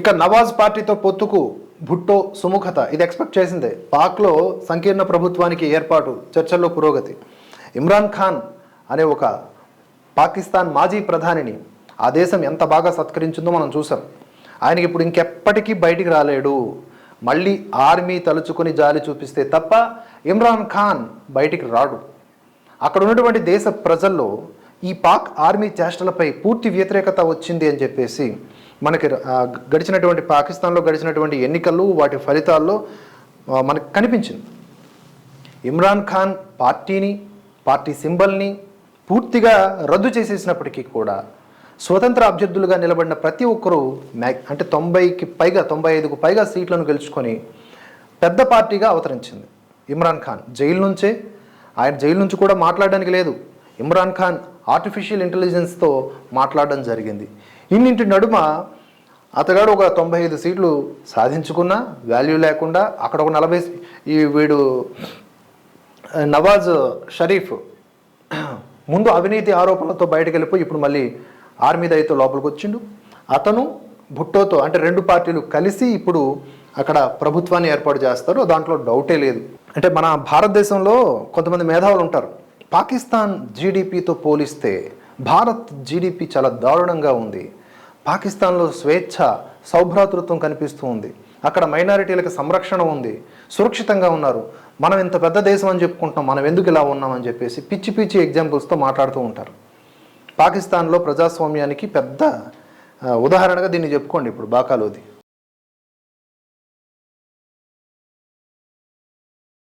ఇక నవాజ్ పార్టీతో పొత్తుకు భుట్టో సుముఖత. ఇది ఎక్స్పెక్ట్ చేసిందే. పాక్లో సంకీర్ణ ప్రభుత్వానికి ఏర్పాటు చర్చల్లో పురోగతి. ఇమ్రాన్ ఖాన్ అనే ఒక పాకిస్తాన్ మాజీ ప్రధానిని ఆ దేశం ఎంత బాగా సత్కరించిందో మనం చూసాం. ఆయనకి ఇప్పుడు ఇంకెప్పటికీ బయటికి రాలేడు. మళ్ళీ ఆర్మీ తలుచుకొని జాలి చూపిస్తే తప్ప ఇమ్రాన్ ఖాన్ బయటికి రాడు. అక్కడ ఉన్నటువంటి దేశ ప్రజల్లో ఈ పాక్ ఆర్మీ చేష్టలపై పూర్తి వ్యతిరేకత వచ్చింది అని చెప్పేసి మనకి గడిచినటువంటి పాకిస్తాన్లో గడిచినటువంటి ఎన్నికలు వాటి ఫలితాల్లో మనకు కనిపించింది. ఇమ్రాన్ ఖాన్ పార్టీని పార్టీ సింబల్ని పూర్తిగా రద్దు చేసేసినప్పటికీ కూడా స్వతంత్ర అభ్యర్థులుగా నిలబడిన ప్రతి ఒక్కరూ మ్యాక్ అంటే తొంభైకి పైగా తొంభై ఐదుకు పైగా సీట్లను గెలుచుకొని పెద్ద పార్టీగా అవతరించింది ఇమ్రాన్ ఖాన్. జైలు నుంచే ఆయన జైలు నుంచి కూడా మాట్లాడడానికి లేదు. ఇమ్రాన్ ఖాన్ ఆర్టిఫిషియల్ ఇంటెలిజెన్స్తో మాట్లాడడం జరిగింది. ఇన్నింటి నడుమ అతగాడు ఒక తొంభై ఐదు సీట్లు సాధించుకున్నా వాల్యూ లేకుండా అక్కడ ఒక నలభై ఈ వీడు నవాజ్ షరీఫ్ ముందు అవినీతి ఆరోపణలతో బయటకు వెళ్ళిపోయి ఇప్పుడు మళ్ళీ ఆర్మీ దయతో లోపలికి వచ్చిండు. అతను భుట్టోతో అంటే రెండు పార్టీలు కలిసి ఇప్పుడు అక్కడ ప్రభుత్వాన్ని ఏర్పాటు చేస్తారు దాంట్లో డౌటే లేదు. అంటే మన భారతదేశంలో కొంతమంది మేధావులు ఉంటారు. పాకిస్తాన్ జీడిపితో పోలిస్తే భారత్ జీడిపి చాలా దారుణంగా ఉంది. పాకిస్తాన్లో స్వేచ్ఛ సౌభ్రాతృత్వం కనిపిస్తూ ఉంది. అక్కడ మైనారిటీలకు సంరక్షణ ఉంది. సురక్షితంగా ఉన్నారు. మనం ఇంత పెద్ద దేశం అని చెప్పుకుంటున్నాం. మనం ఎందుకు ఇలా ఉన్నామని చెప్పేసి పిచ్చి పిచ్చి ఎగ్జాంపుల్స్తో మాట్లాడుతూ ఉంటారు. పాకిస్తాన్లో ప్రజాస్వామ్యానికి పెద్ద ఉదాహరణగా దీన్ని చెప్పుకోండి ఇప్పుడు బాకాలోది.